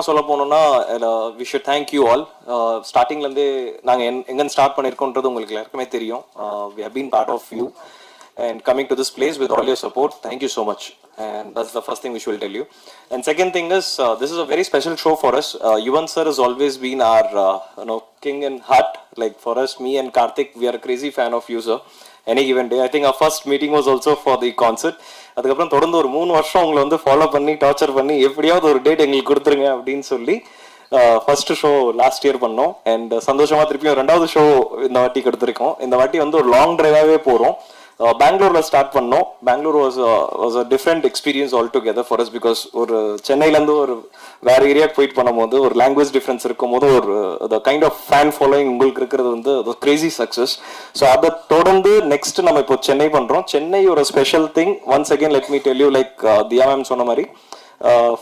முக்கியமாக சொல்ல போனோம்னா we should thank you all ஸ்டார்டிங்லேருந்தே நாங்கள் எங் எங்கேருந்து ஸ்டார்ட் பண்ணியிருக்கோன்றது உங்களுக்கு எல்லாருக்குமே தெரியும் we have been part of you and coming to this place with all your support. Thank you so much. And that's the first thing which we'll tell you. And second thing is, uh, this is a very special show for us. Uh, Yuvan sir has always been our, uh, you know, king in heart. Like for us, me and Karthik, we are a crazy fan of you, sir. Any given day. I think our first meeting was also for the concert. அதுக்கப்புறம் தொடர்ந்து ஒரு மூணு வருஷம் உங்களை வந்து follow பண்ணி torture பண்ணி எப்படியாவது ஒரு டேட் எங்களுக்கு கொடுத்துருங்க அப்படின்னு சொல்லி ஃபர்ஸ்ட் ஷோ லாஸ்ட் இயர் பண்ணோம். அண்ட் சந்தோஷமா திருப்பியும் ரெண்டாவது ஷோ இந்த வாட்டி கொடுத்துருக்கோம். இந்த வாட்டி வந்து ஒரு லாங் டிரைவாகவே போகிறோம் Uh, பெங்களூரில் ஸ்டார்ட் பண்ணோம். Bangalore was was a different experience altogether for us because ஒரு சென்னையிலேருந்து ஒரு வேற ஏரியாவுக்கு போயிட்டு பண்ணும்போது ஒரு லாங்குவேஜ் டிஃப்ரென்ஸ் இருக்கும் போது ஒரு கைண்ட் ஆஃப் ஃபேன் ஃபாலோயிங் உங்களுக்கு இருக்கிறது வந்து அது கிரேசி சக்ஸஸ் ஸோ அதை தொடர்ந்து நெக்ஸ்ட் நம்ம இப்போ சென்னை பண்ணுறோம் சென்னை ஒரு special thing once again let me tell you like Diya ma'am சொன்ன மாதிரி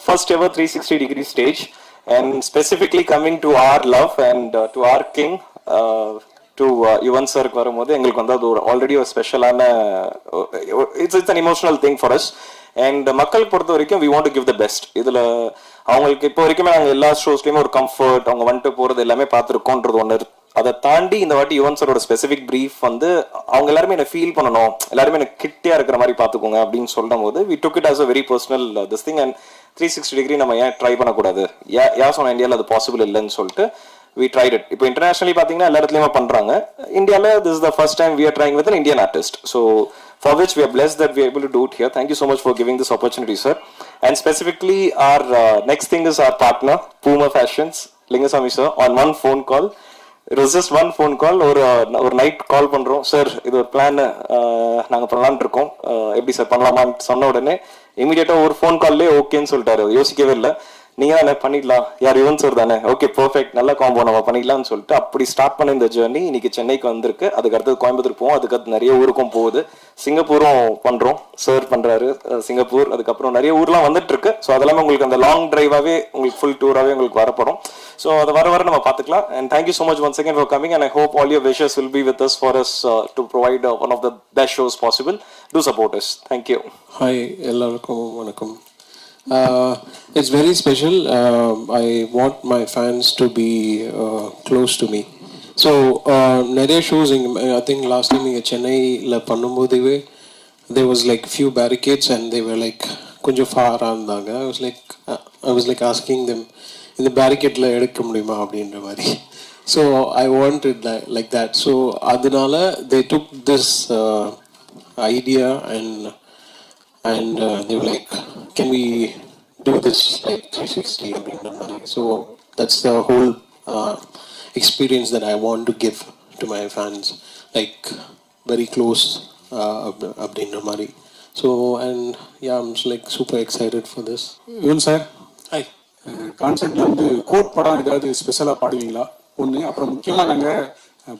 first ever three sixty degree stage and specifically coming to our love and to our king to Yuvan சருக்கு வரும்போது எங்களுக்கு வந்து அது ஒரு ஆல்ரெடி ஒரு ஸ்பெஷலான it's it's an emotional thing for us and மக்கள் பொறுத்த வரைக்கும் we want to give the best இதில் அவங்களுக்கு இப்போ வரைக்குமே நாங்கள் எல்லா ஷோஸ்லையுமே ஒரு கம்ஃபர்ட் அவங்க வந்துட்டு போகிறது எல்லாமே பார்த்துருக்கோன்றது ஒன்று அதை தாண்டி இந்த வாட்டி யுவன் சரோட ஸ்பெசிஃபிக் ப்ரீஃப் வந்து அவங்க எல்லாருமே என்ன ஃபீல் பண்ணணும் எல்லாருமே எனக்கு கிட்டியாக இருக்கிற மாதிரி பார்த்துக்கோங்க அப்படின்னு சொல்லும் போது we took it as a very personal this thing and three sixty degree நம்ம ஏன் ட்ரை பண்ணக்கூடாது? ஏன் ஏன் சொன்ன இந்தியாவில் அது பாசிபிள் இல்லைன்னு சொல்லிட்டு வி ட்ரைட் இட் இப்போ இன்டர்நேஷனலி பார்த்தீங்கன்னா எல்லா இடத்துலையுமே பண்ணுறாங்க இந்தியாவில் this the first time we are trying with Indian artist so for which we are blessed that we able to do it thank you so much for giving this opportunity sir and specifically our next thing is our partner Booma Fashions Lingusamy sir on one phone call just one phone call ஒரு ஒரு night கால் பண்ணுறோம் sir இது ஒரு plan நாங்கள் பண்ணலான் இருக்கோம் எப்படி sir பண்ணலாமான்னு சொன்ன உடனே இமீடியட்டாக ஒரு ஃபோன் கால்லே ஓகேன்னு சொல்லிட்டாரு யோசிக்கவே இல்லை நீங்க தானே பண்ணிடலாம்? யார் யுவன் சார் தானே? ஓகே பர்ஃபெக்ட் நல்ல காம்போ நம்ம பண்ணிடலாம்னு சொல்லிட்டு அப்படி ஸ்டார்ட் பண்ண இந்த ஜேர்னி இன்னைக்கு சென்னைக்கு வந்திருக்கு. அதுக்கு அடுத்தது கோயம்புத்தூர் போவோம். அதுக்கடுத்து நிறைய ஊருக்கும் போகுது. சிங்கப்பூரும் பண்றோம். சார் பண்றாரு. சிங்கப்பூர். அதுக்கப்புறம் நிறைய ஊர்லாம் வந்துட்டு இருக்கு ஸோ அதெல்லாமே உங்களுக்கு அந்த லாங் டிரைவாவே உங்களுக்கு ஃபுல் டூராகவே உங்களுக்கு வரப்படும் ஸோ அதை வர வர நம்ம பார்த்துக்கலாம். And thank you so much one second for coming and I hope all your wishes will be with us for us to provide one of the best shows possible to support us thank you hi எல்லாருக்கும் வணக்கம். It's very special I my my fans to be close to me so நிறைய shows இங்கே I think last time இங்கே சென்னையில் பண்ணும்போதுவே they was like few barricades and they like கொஞ்சம் ஃபாராக இருந்தாங்க. I was like I was like asking them இந்த பேரிகேட்டில் எடுக்க முடியுமா? அப்படின்ற மாதிரி. So I want it like that so அதனால they took this idea and and uh, they were like, "Can we do this like 360?" அப்படின்ற மாதிரி. So that's the whole uh, experience that I want to give to my fans, like very close uh, அப்படின்ற மாதிரி. So and yeah, I'm like super excited for this. Yuvan sir Hi. கான்செர்ட்ல வந்து GOAT படம் ஏதாவது ஸ்பெஷலாக பாடுவீங்களா ஒன்று அப்புறம் முக்கியமாக நாங்கள்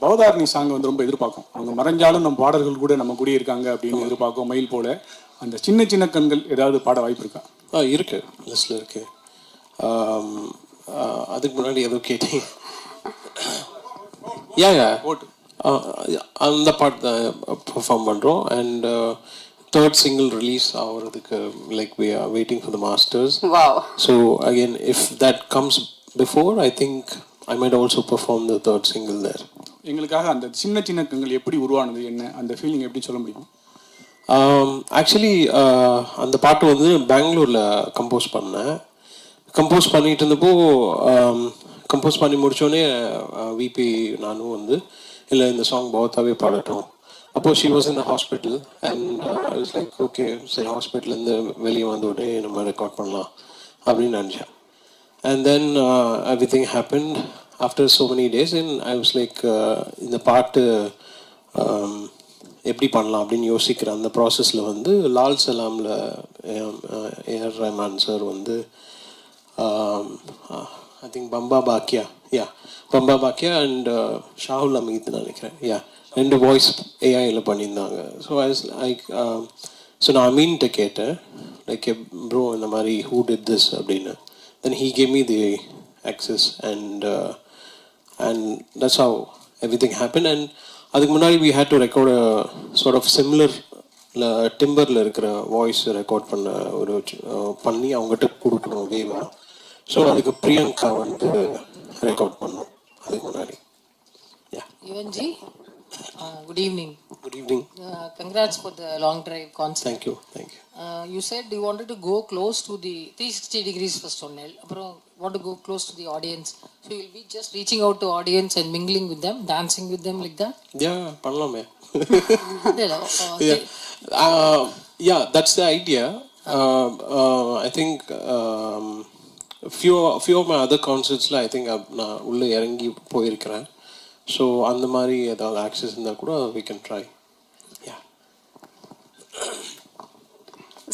பவதாரணி சாங் வந்து ரொம்ப எதிர்பார்க்கோம் அவங்க மறைஞ்சாலும் நம்ம பாடல்கள் கூட நம்ம கூடயே இருக்காங்க அப்படின்னு எதிர்பார்க்கோம் மயில் போல அந்த சின்ன சின்ன கண்கள் ஏதாவது பாட வாய்ப்பு இருக்கா? ஆ இருக்கு. லிஸ்ட்ல இருக்கு. அதுக்கு முன்னாடி ஏதோ கேட்டீங்க யா யா அந்த பாட்டு தான் பெர்ஃபார்ம் பண்ணுறோம் அண்ட் தேர்ட் சிங்கிள் ரிலீஸ் ஆகிறதுக்கு like we are waiting for the masters Wow. So again if that comes before I think I might also perform the third single there எங்களுக்காக அந்த சின்ன சின்ன கண்கள் எப்படி உருவானது என்ன அந்த ஃபீலிங் எப்படி சொல்ல முடியும்? Um, ஆக்சுவலி uh, அந்த பாட்டு வந்து பெங்களூரில் கம்போஸ் பண்ணேன். கம்போஸ் பண்ணிட்டு இருந்தப்போ um, கம்போஸ் பண்ணி முடித்தோடனே விபி uh, நானும் வந்து இல்லை இந்த சாங் பௌத்தாவே பாடட்டும். அப்போது she was in hospital and I like okay சரி ஹாஸ்பிட்டலேருந்து வெளியே வந்த உடனே நம்ம ரெக்கார்ட் பண்ணலாம் அப்படின்னு நினச்சேன். And then everything happen after so many days and I was like இந்த பாட்டு um, எப்படி பண்ணலாம் அப்படின்னு யோசிக்கிற அந்த ப்ராசஸில் வந்து லால் சலாமில் ஏஆர் ரஹ்மான் சார் வந்து I think Bamba Bakya yeah Bamba Bakya and Shahul Hameed நினைக்கிறேன் யா ரெண்டு வாய்ஸ் ஏஐயில் பண்ணியிருந்தாங்க. ஸோ லைக் ஸோ நான் அமீன்கிட்ட கேட்டேன் லைக் ப்ரோ இந்த மாதிரி ஹூ டிட் திஸ் அப்படின்னு. Then he came me the access and and that's how everything happen and அதுக்கு முன்னாடி we had to record sort of similar டிம்பரில் இருக்கிற வாய்ஸ் ரெக்கார்ட் பண்ண ஒரு பண்ணி அவங்ககிட்ட கொடுக்கணும் வேவா ஸோ அதுக்கு பிரியங்கா வந்து ரெக்கார்ட் பண்ணோம் அதுக்கு முன்னாடி. Yeah Yuvanji, uh, good evening. Good evening Uh, congrats for the long drive concert. Thank you thank you Uh, you said you wanted to go close to the 360 degrees first சொன்னேன் அப்புறம் want to go close to the audience. So you'll be just reaching out to audience and mingling with them, dancing with them like that? இல்ல, uh, yeah. Uh, yeah, that's the idea. Uh, uh, I think um, few few of my other concerts I think I've- நான் உள்ளே இறங்கி போயிருக்கிறேன் so அந்த மாதிரி ஏதாவது access இருந்தால் கூட we can try. Yeah.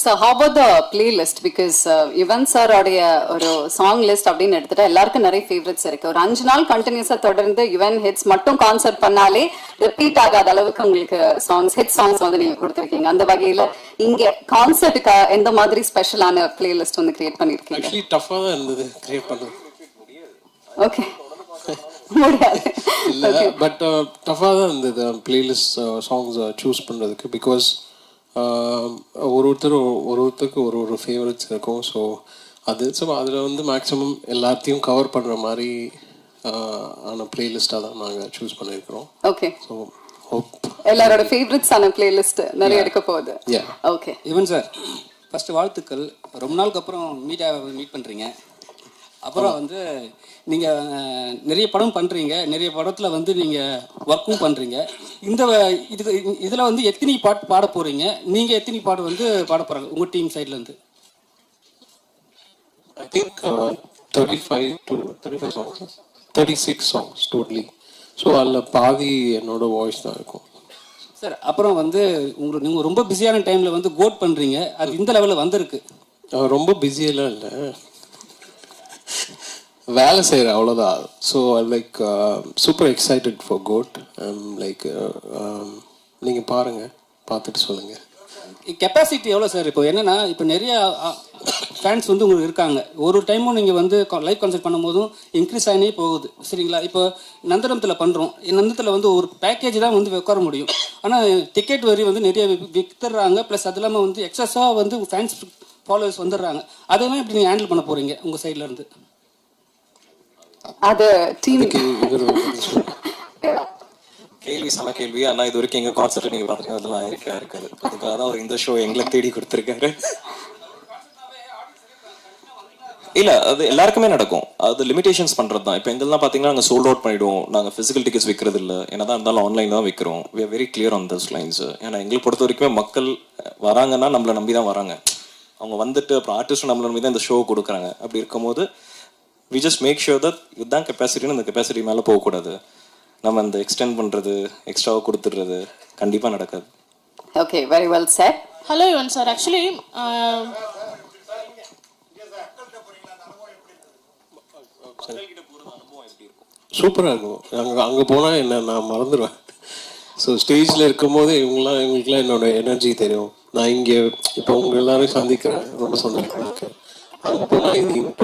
So how about the playlist? Because Yuvan சாரோடைய ஒரு சாங் லிஸ்ட் அப்படின்னு எடுத்துட்டா எல்லாருக்கும் நிறைய ஃபேவரட்ஸ் இருக்கு. ஒரு அஞ்சு நாள் கண்டினியூஸா தொடர்ந்து யுவன் ஹிட்ஸ் மட்டும் கான்சர்ட் பண்ணாலே ரிப்பீட் ஆகாத அளவுக்கு உங்களுக்கு சாங்ஸ் ஹிட் சாங்ஸ் வந்து நீங்க கொடுத்துருக்கீங்க. அந்த வகையில இங்க கான்சர்ட்டுக்கு எந்த மாதிரி ஸ்பெஷலான பிளேலிஸ்ட் வந்து கிரியேட் பண்ணிருக்கீங்க? ஆக்சுவலி டஃப்பாக தான் இருந்தது கிரியேட் பண்ணது. ஓகே முடியாது இல்லை பட் டஃபாக தான் இருந்தது. பிளேலிஸ்ட் சாங்ஸ் சூஸ் பண்ணுறதுக்கு பிகாஸ் ஒரு ஒருத்தர் ஒரு ஒருத்தருக்கு ஒரு ஒரு ஃபேவரட்ஸ் இருக்கும். ஸோ அது ஸோ அதில் வந்து மேக்ஸிமம் எல்லாத்தையும் கவர் பண்ணுற மாதிரி uh, ஆன பிளேலிஸ்ட்டாக தான் நாங்கள் சூஸ் பண்ணியிருக்கிறோம் ஓகே ஸோ ஹோப் எல்லாரோட ஃபேவரட்ஸான பிளேலிஸ்ட் நிறைய இருக்க போகுது. Yeah okay Yuvan sir first வாழ்த்துக்கள். ரொம்ப நாளுக்கு அப்புறம் மீடியாவை மீட் பண்ணுறீங்க அப்புறம் வந்து நீங்கள் நிறைய படம் பண்ணுறீங்க நிறைய படத்தில் வந்து நீங்கள் ஒர்க்கும் பண்ணுறீங்க இந்த இதுக்கு இதில் வந்து எத்தனை பாட்டு பாட போகிறீங்க நீங்கள் எத்தனை பாட்டு வந்து பாட போகிறாங்க உங்கள் டீம் சைட்லேருந்து I think thirty five to thirty five songs thirty six songs totally so அதில் பாதி என்னோட வாய்ஸ் தான் இருக்கும். சார் அப்புறம் வந்து உங்களுக்கு நீங்கள் ரொம்ப பிஸியான டைமில் வந்து கோட் பண்ணுறீங்க அது இந்த லெவலில் வந்திருக்கு. ரொம்ப பிஸியெல்லாம் இல்லை. வேலை செய்கிறேன் அவ்வளோதான் so like super excited for GOAT like நீங்கள் பாருங்கள் பார்த்துட்டு சொல்லுங்கள் கெப்பாசிட்டி எவ்வளோ சார் இப்போ என்னென்னா இப்போ நிறையா ஃபேன்ஸ் uh, வந்து உங்களுக்கு இருக்காங்க. ஒரு டைமும் நீங்கள் வந்து லைவ் கான்சர்ட் பண்ணும்போதும் இன்க்ரீஸ் ஆகினே போகுது. சரிங்களா? இப்போ நந்தனத்தில் பண்ணுறோம் நந்தனத்தில் வந்து ஒரு பேக்கேஜ் தான் வந்து உட்கார முடியும். ஆனால் டிக்கெட் வரி வந்து நிறைய வி- வித்துடுறாங்க. ப்ளஸ் அது இல்லாமல் வந்து எக்ஸஸாக வந்து ஃபேன்ஸ் ஃபாலோவர்ஸ் வந்துடுறாங்க. அதெல்லாம் இப்படி நீங்கள் ஹேண்டில் பண்ண போகிறீங்க உங்கள் சைட்லேருந்து அது டீம் கேள்வி சம கேள்வி. ஆனா இது வரைக்கும் எங்க கான்செப்ட் நீங்க பாத்துருக்கீங்க அதெல்லாம் இருக்கா இருக்காது. அதுக்காக தான் அவர் இந்த ஷோ எங்களை தேடி கொடுத்துருக்காரு. இல்ல அது எல்லாருக்குமே நடக்கும். அது லிமிடேஷன்ஸ் பண்றது தான் இப்போ எங்கெல்லாம் பாத்தீங்கன்னா நாங்க சோல்ட் அவுட் பண்ணிடுவோம். நாங்க பிசிக்கல் டிக்கெட்ஸ் விற்கிறது இல்ல என்னதான் இருந்தாலும் ஆன்லைன் தான் விற்கிறோம் we are very clear on those lines ஏன்னா எங்களை பொறுத்த வரைக்குமே மக்கள் வராங்கன்னா நம்மளை நம்பி தான் வராங்க. அவங்க வந்துட்டு அப்புறம் ஆர்டிஸ்ட் நம்மளை நம்பி தான் இந்த ஷோ கொடுக்குறாங்க. அப்படி இருக்கும்போது we just make sure that இதுதான் கெப்பாசிட்டின்னு அந்த கெப்பாசிட்டி மேலே போகக்கூடாது. நம்ம அந்த எக்ஸ்டெண்ட் பண்றது எக்ஸ்ட்ராவாக கொடுத்துடுறது கண்டிப்பா நடக்காது. Okay very well sir hello Yuvan sir actually சூப்பராக இருக்கும். அங்கே அங்கே போனால் என்ன நான் மறந்துடுவேன் ஸோ ஸ்டேஜில் இருக்கும்போது இவங்களாம் இவங்களுக்குலாம் என்னோட எனர்ஜி தெரியும். நான் இங்கே இப்போ உங்க எல்லாரையும் சந்திக்கிறேன். ரொம்ப சந்தோஷமா. இருக்கு அங்கே போனால் இது இன்னும்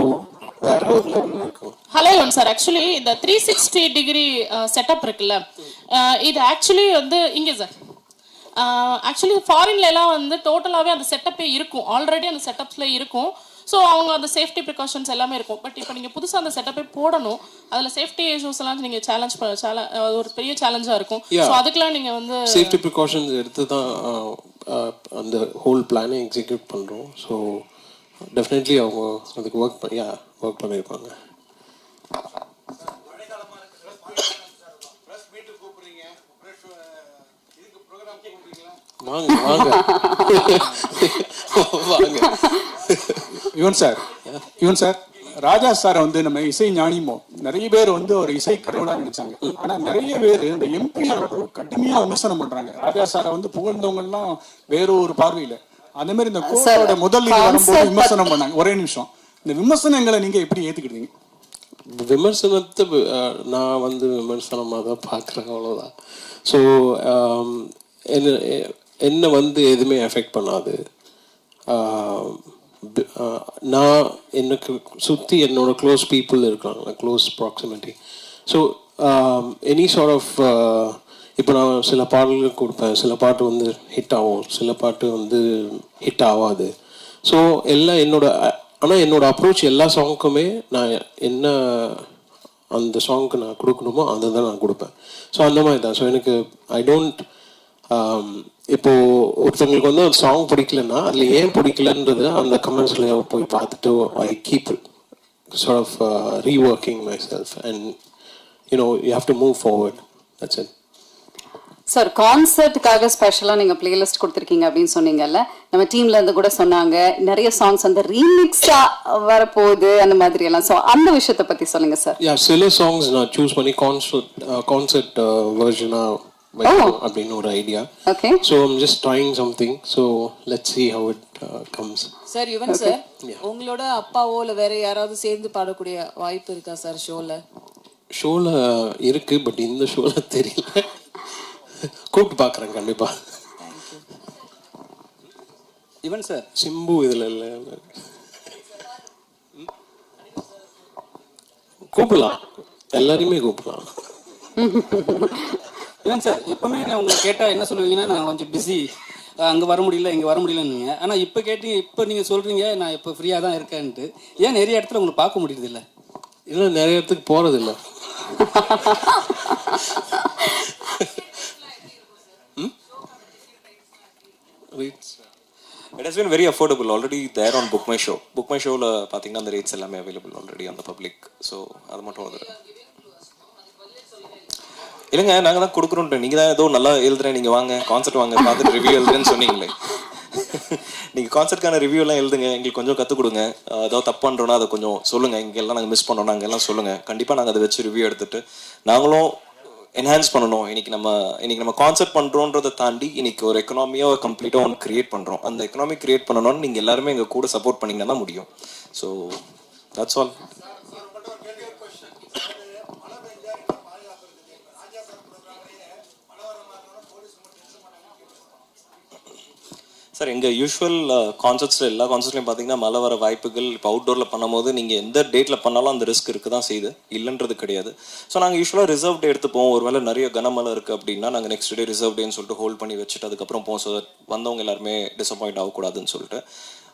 ஹலோ யுவன் சார் ஆக்சுவலி இந்த த்ரீ சிக்ஸ்டி டிகிரி செட்டப் இருக்குல்ல. அஹ், இது ஆக்சுவலி வந்து இங்கே சார் ஆக்சுவலி ஃபாரின்ல எல்லாம் வந்து டோட்டலாகவே அந்த செட்டப்பே இருக்கும். ஆல்ரெடி அந்த செட்டப்ஸ்ல இருக்கும். ஸோ அவங்க அந்த சேஃப்டி ப்ரிகாஷன்ஸ் எல்லாமே இருக்கும். பட் இப்போ நீங்கள் புதுசாக அந்த செட்டப்பே போடணும். அதில் சேஃப்டி இஷ்யூஸ் எல்லாம் நீங்கள் சேலஞ்ச் சேலஞ்ச் ஒரு பெரிய சேலஞ்சாக இருக்கும். ஸோ அதுக்கெல்லாம் நீங்கள் வந்து சேஃப்டி ப்ரிகாஷன்ஸ் எடுத்து தான் ஆஹ், அந்த ஹோல் பிளானை எக்ஸிக்யூட் பண்ணுறோம் ஸோ டெஃபினெட்லி அவங்க அதுக்கு ஒர்க் பண்ணி ஒர்க் பண்ணியிருப்பாங்க வாங்க வாங்க. வாங்க. Yuvan sir Yuvan sir Raja sir வந்து நம்ம இசை ஞானிமோ நிறைய பேர் வந்து ஒரு இசை கடவுளா நினைச்சாங்க. ஆனா நிறைய பேர் இந்த எம்பி கடுமையா விமர்சனம் பண்றாங்க. ராஜா சாரை வந்து புகழ்ந்தவங்க எல்லாம் வேற ஒரு பார்வையில. அதே மாதிரி இந்த கோட்டோட முதல் வரும்போது விமர்சனம் பண்ணாங்க. ஒரே நிமிஷம். இந்த விமர்சனங்களை நீங்க எப்படி ஏத்துக்கிட்டீங்க? விமர்சனத்தை நான் வந்து விமர்சனமாக தான் பார்க்குறேன் அவ்வளோதான் ஸோ என்ன என்னை வந்து எதுவுமே எஃபெக்ட் பண்ணாது. நான் எனக்கு சுற்றி என்னோட க்ளோஸ் பீப்புள் இருக்காங்க close proximity so any sort of இப்போ நான் சில பாடல்கள் கொடுப்பேன் சில பாட்டு வந்து ஹிட் ஆகும் சில பாட்டு வந்து ஹிட் ஆகாது. ஸோ எல்லாம் என்னோட ஆனால் என்னோடய அப்ரோச் எல்லா சாங்க்குமே நான் என்ன அந்த சாங்க்கு நான் கொடுக்கணுமோ அதை தான் நான் கொடுப்பேன். ஸோ அந்த மாதிரி தான். ஸோ எனக்கு ஐ டோன்ட் um, இப்போது ஒருத்தவங்களுக்கு வந்து ஒரு சாங் பிடிக்கலன்னா அதில் ஏன் பிடிக்கலன்றது அந்த கமெண்ட்ஸில் போய் பார்த்துட்டு I keep sort of reworking myself and you know you have to move forward that's it sir கான்சர்ட்டுக்காக ஸ்பெஷலா நீங்க பிளேலிஸ்ட் கொடுத்துருக்கீங்க அப்படின்னு சொன்னீங்கல்ல. நம்ம டீம்ல இருந்து கூட சொன்னாங்க. நிறைய சாங்ஸ் அந்த ரீமிக்ஸா வரப்போகுது அந்த மாதிரி எல்லாம். ஸோ அந்த விஷயத்தை பத்தி சொல்லுங்க சார் yeah சில songs நான் சூஸ் பண்ணி கான்சர்ட் கான்சர்ட் வெர்ஷனாக அப்படின்னு ஒரு idea okay so I'm just trying something so let see how it comes sir Yuvan sir உங்களோட அப்பாவோ இல்ல வேற யாராவது சேர்ந்து பாடக்கூடிய வாய்ப்பு இருக்கா சார் ஷோல ஷோவில் இருக்கு பட் இந்த ஷோவில் தெரியல. கூப்பிட்டு பார்க்குறேன் கண்டிப்பாக ஈவன் சார். சிம்பு இதில் இல்லை. கூப்பிடலாம். எல்லாரையுமே கூப்பிடலாம். ஈவன் சார் எப்பவுமே நான் உங்களை கேட்டால் என்ன சொல்லுவீங்கன்னா நான் கொஞ்சம் பிஸி அங்கே வர முடியல இங்கே வர முடியலன்னு ஆனால் இப்போ கேட்டீங்க இப்போ நீங்கள் சொல்கிறீங்க நான் இப்போ ஃப்ரீயாக தான் இருக்கேன்ட்டு. ஏன் நிறைய இடத்துல உங்களை பார்க்க முடியுது இல்லை? இல்லை நிறைய இடத்துக்கு போகிறது rates it has been very affordable already there on book my show book my ஷோவில் பார்த்தீங்கன்னா அந்த ரேட்ஸ் எல்லாமே அவைலபிள் ஆல்ரெடி அந்த பப்ளிக் ஸோ அது மட்டும் வந்து இல்லைங்க நாங்கள் தான் கொடுக்குறோன்ட்டு நீங்கள் தான் ஏதோ நல்லா எழுதுறேன் நீங்கள் வாங்க கான்செர்ட் வாங்க பார்த்துட்டு ரிவ்யூ எழுதுறேன்னு சொன்னீங்களே. நீங்கள் கான்சர்ட்கான ரிவ்யூலாம் எழுதுங்க எங்களுக்கு கொஞ்சம் கற்றுக் கொடுங்க. ஏதோ ஏதாவது தப்பு பண்ணுறோன்னா அதை கொஞ்சம் சொல்லுங்கள் இங்கெல்லாம் நாங்கள் மிஸ் பண்ணோம் நாங்கள் எல்லாம் சொல்லுங்கள் கண்டிப்பாக நாங்கள் அதை வச்சு ரிவ்யூ எடுத்துட்டு நாங்களும் என்ஹான்ஸ் பண்ணணும். இன்னைக்கு நம்ம இன்னைக்கு நம்ம கான்செப்ட் பண்ணுறோன்றதை தாண்டி இன்னைக்கு ஒரு எக்கனாமியாக கம்ப்ளீட்டாக ஒன்று கிரியேட் பண்ணுறோம் அந்த எக்கனாமி கிரியேட் பண்ணணும்னு நீங்கள் எல்லாருமே எங்கள் கூட சப்போர்ட் பண்ணீங்கன்னா தான் முடியும். ஸோ தட்ஸ் ஆல் சார் எங்கள் யூஷுவல் கான்சர்ட்ஸில் எல்லா கான்சர்ட்லையும் பார்த்தீங்கன்னா மழை வர வாய்ப்புகள் இப்போ அவுட்டோரில் பண்ணும்போது நீங்கள் எந்த டேட்டில் பண்ணாலும் அந்த ரிஸ்க் இருக்க தான் செய்யுது இல்லைன்றது கிடையாது. ஸோ நாங்கள் யூஸ்வலாக ரிசர்வ் டே எடுத்துப்போம். ஒரு வேலை நிறைய கனமழை இருக்குது அப்படின்னா நாங்கள் நெக்ஸ்ட் டே ரிசர்வ் டேன்னு சொல்லிட்டு ஹோல்ட் பண்ணி வச்சுட்டு அதுக்கப்புறம் போவோம். ஸோ வந்தவங்க எல்லாருமே டிசப்பாயிண்ட் ஆகக்கூடாதுன்னு சொல்லிட்டு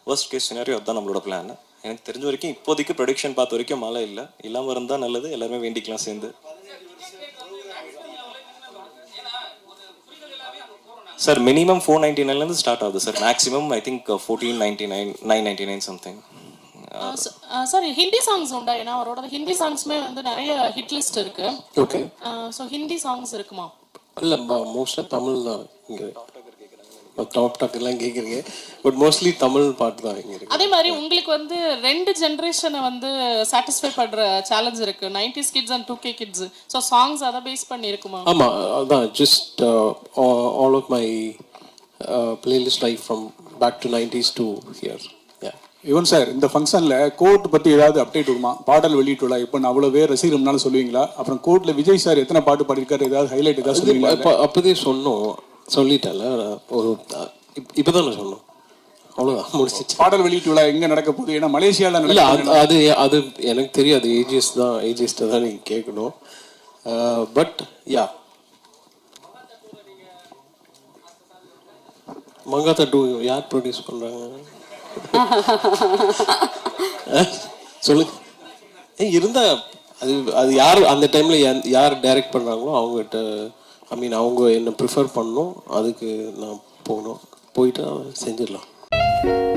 ஃபர்ஸ்ட் கேஸ் சினாரியோ அதுதான் நம்மளோட பிளான் எனக்கு தெரிஞ்ச வரைக்கும் இப்போதைக்கு ப்ரொடிக்ஷன் பார்த்த வரைக்கும் மழை இல்லை. இல்லாமல் இருந்தால் நல்லது. எல்லாருமே வேண்டிக்கலாம் சேர்ந்து. சார் மினிமம் ஃபோர் நைன்டி நைன்லேருந்து ஸ்டார்ட் ஆகுது sir maximum I think fourteen ninety nine nine ninety nine something sir Hindi songs உண்டா? ஏன்னா அவரோட ஹிந்தி சாங்ஸ்மே வந்து நிறைய ஹிட் லிஸ்ட் இருக்கு. ஓகே ஸோ ஹிந்தி சாங்ஸ் இருக்குமா? இல்லை மோஸ்ட்டாக தமிழ் தான் இங்கே. டாப் டாக் எல்லாம் கேட்குறீங்க பட் மோஸ்ட்லி தமிழ் பாட்டு தான் இங்கே இருக்கு. அதே மாதிரி உங்களுக்கு வந்து ரெண்டு ஜென்ரேஷனை வந்து சாட்டிஸ்ஃபை பண்ற சேலஞ்ச் இருக்கு. Nineties kids and two K kids so songs அதை பேஸ் பண்ணி இருக்குமா? ஆமாம் அதான். Just all of my playlist life from back to nineties to here yeah Yuvan sir இந்த ஃபங்க்ஷன்ல கோர்ட் பத்தி ஏதாவது அப்டேட் வருமா பாடல் வெளியிட்டுள்ள இப்போ நான் அவ்வளோ பேர் ரசிகர்னால சொல்லுவீங்களா? அப்புறம் கோர்ட்ல விஜய் சார் எத்தனை பாட்டு பாடியிருக்காரு? ஏதாவது ஹைலைட் ஏதாவது சொல்லுவீங்களா? இப்போ அப்போதே சொன்னோம். சொல்லிட்டேன்ல நான் ஒரு இப்போ தான் சொன்னோம். அவ்வளோதான் முடிச்சிச்சு பாடல் வெளியீட்டு விழா எங்க நடக்க போகுது? ஏன்னா மலேசியால இல்லை அது அது எனக்கு தெரியாது. ஏஜிஎஸ் தான் ஏஜிஎஸ்ட்டை தான் நீங்கள் கேட்கணும். பட் யா மங்காத்தா டூ யார் ப்ரொடியூஸ் பண்ணுறாங்க சொல்லுங்க. ஏய் இருந்தா அது அது யார் அந்த டைமில் யார் டைரக்ட் பண்ணுறாங்களோ அவங்ககிட்ட ஐ மீன் அவங்க என்ன ப்ரிஃபர் பண்ணணும். அதுக்கு நான் போகணும். போயிட்டு செஞ்சிடலாம்.